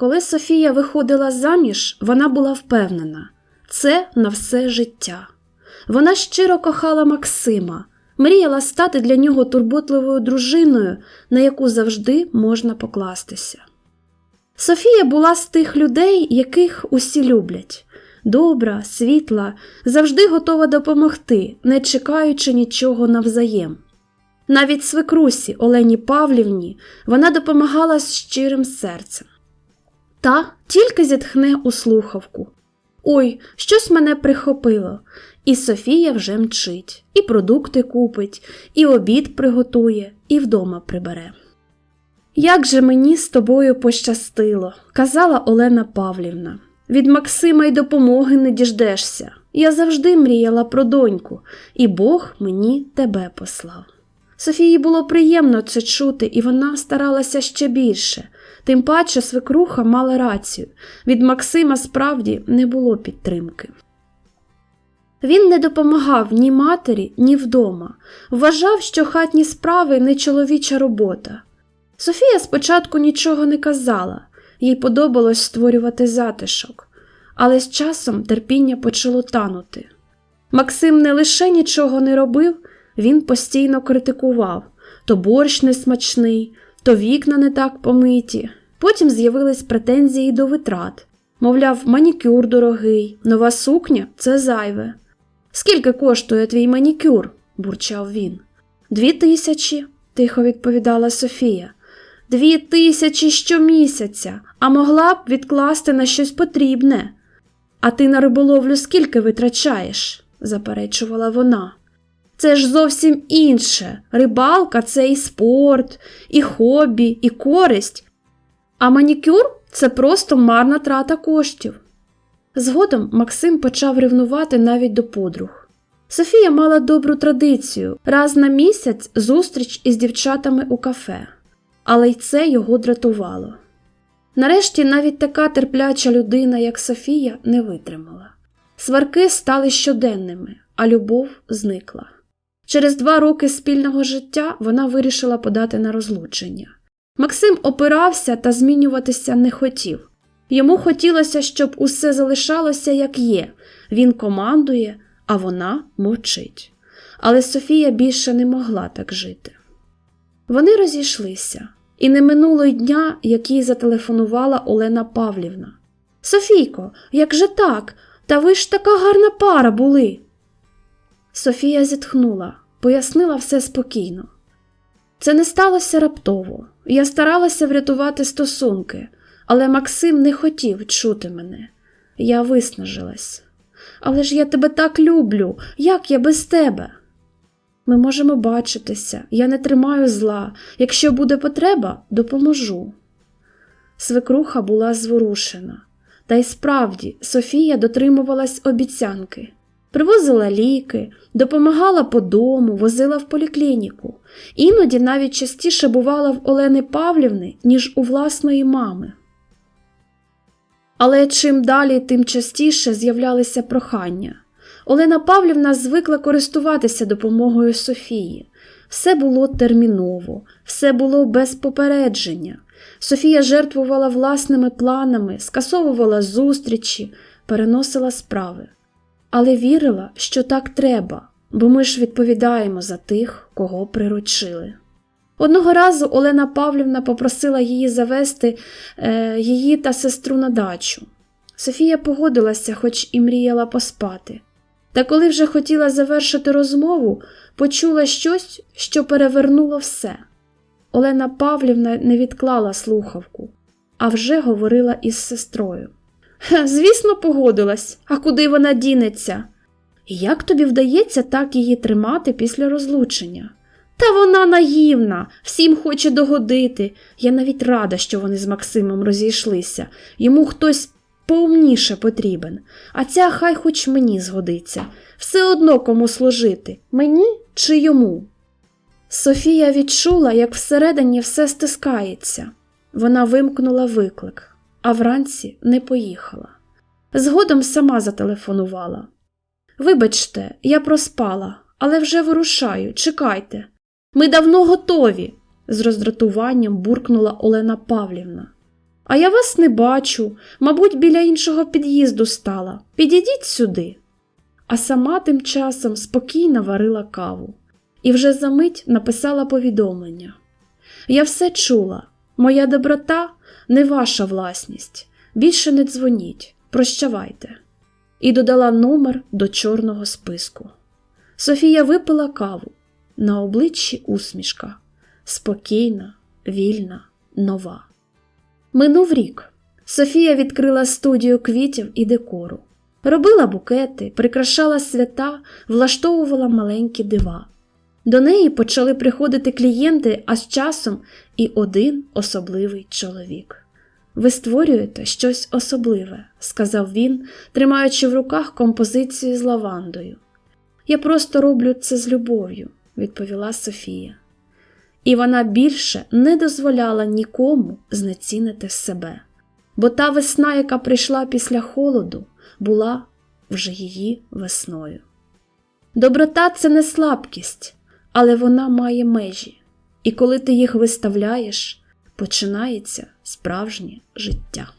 Коли Софія виходила заміж, вона була впевнена це на все життя. Вона щиро кохала Максима, мріяла стати для нього турботливою дружиною, на яку завжди можна покластися. Софія була з тих людей, яких усі люблять добра, світла, завжди готова допомогти, не чекаючи нічого навзаєм. Навіть свекрусі Олені Павлівні вона допомагала з щирим серцем. Та тільки зітхне у слухавку. Ой, щось мене прихопило. І Софія вже мчить, і продукти купить, і обід приготує, і вдома прибере. Як же мені з тобою пощастило, казала Олена Павлівна. Від Максима й допомоги не діждешся. Я завжди мріяла про доньку, і Бог мені тебе послав. Софії було приємно це чути, і вона старалася ще більше. Тим паче свекруха мала рацію від Максима справді не було підтримки. Він не допомагав ні матері, ні вдома, вважав, що хатні справи не чоловіча робота. Софія спочатку нічого не казала, їй подобалось створювати затишок, але з часом терпіння почало танути. Максим не лише нічого не робив, він постійно критикував то борщ несмачний, то вікна не так помиті. Потім з'явились претензії до витрат. Мовляв, манікюр дорогий, нова сукня це зайве. Скільки коштує твій манікюр? бурчав він. Дві тисячі, тихо відповідала Софія. Дві тисячі щомісяця, а могла б відкласти на щось потрібне. А ти на риболовлю скільки витрачаєш? заперечувала вона. Це ж зовсім інше. Рибалка це і спорт, і хобі, і користь. А манікюр це просто марна трата коштів. Згодом Максим почав ревнувати навіть до подруг. Софія мала добру традицію раз на місяць зустріч із дівчатами у кафе, але й це його дратувало. Нарешті навіть така терпляча людина, як Софія, не витримала. Сварки стали щоденними, а любов зникла. Через два роки спільного життя вона вирішила подати на розлучення. Максим опирався та змінюватися не хотів. Йому хотілося, щоб усе залишалося як є. Він командує, а вона мовчить. Але Софія більше не могла так жити. Вони розійшлися, і не минуло й дня, як їй зателефонувала Олена Павлівна. Софійко, як же так? Та ви ж така гарна пара були. Софія зітхнула, пояснила все спокійно. Це не сталося раптово. Я старалася врятувати стосунки, але Максим не хотів чути мене. Я виснажилась. Але ж я тебе так люблю, як я без тебе? Ми можемо бачитися, я не тримаю зла. Якщо буде потреба, допоможу. Свекруха була зворушена. Та й справді Софія дотримувалась обіцянки. Привозила ліки, допомагала по дому, возила в поліклініку. Іноді навіть частіше бувала в Олени Павлівни, ніж у власної мами. Але чим далі, тим частіше з'являлися прохання. Олена Павлівна звикла користуватися допомогою Софії. Все було терміново, все було без попередження. Софія жертвувала власними планами, скасовувала зустрічі, переносила справи. Але вірила, що так треба, бо ми ж відповідаємо за тих, кого приручили. Одного разу Олена Павлівна попросила її завести е, її та сестру на дачу. Софія погодилася, хоч і мріяла поспати. Та коли вже хотіла завершити розмову, почула щось, що перевернуло все. Олена Павлівна не відклала слухавку, а вже говорила із сестрою. Звісно, погодилась, а куди вона дінеться? Як тобі вдається так її тримати після розлучення? Та вона наївна, всім хоче догодити. Я навіть рада, що вони з Максимом розійшлися. Йому хтось поумніше потрібен, а ця хай хоч мені згодиться. Все одно кому служити мені чи йому. Софія відчула, як всередині все стискається. Вона вимкнула виклик, а вранці не поїхала. Згодом сама зателефонувала. Вибачте, я проспала, але вже вирушаю, чекайте. Ми давно готові, з роздратуванням буркнула Олена Павлівна. А я вас не бачу, мабуть, біля іншого під'їзду стала. Підійдіть сюди. А сама тим часом спокійно варила каву і вже за мить написала повідомлення. Я все чула, моя доброта не ваша власність. Більше не дзвоніть, прощавайте. І додала номер до чорного списку. Софія випила каву, на обличчі усмішка, спокійна, вільна, нова. Минув рік. Софія відкрила студію квітів і декору. Робила букети, прикрашала свята, влаштовувала маленькі дива. До неї почали приходити клієнти, а з часом і один особливий чоловік. Ви створюєте щось особливе, сказав він, тримаючи в руках композицію з лавандою. Я просто роблю це з любов'ю, відповіла Софія. І вона більше не дозволяла нікому знецінити себе, бо та весна, яка прийшла після холоду, була вже її весною. Доброта це не слабкість, але вона має межі, і коли ти їх виставляєш, починається справжнє життя.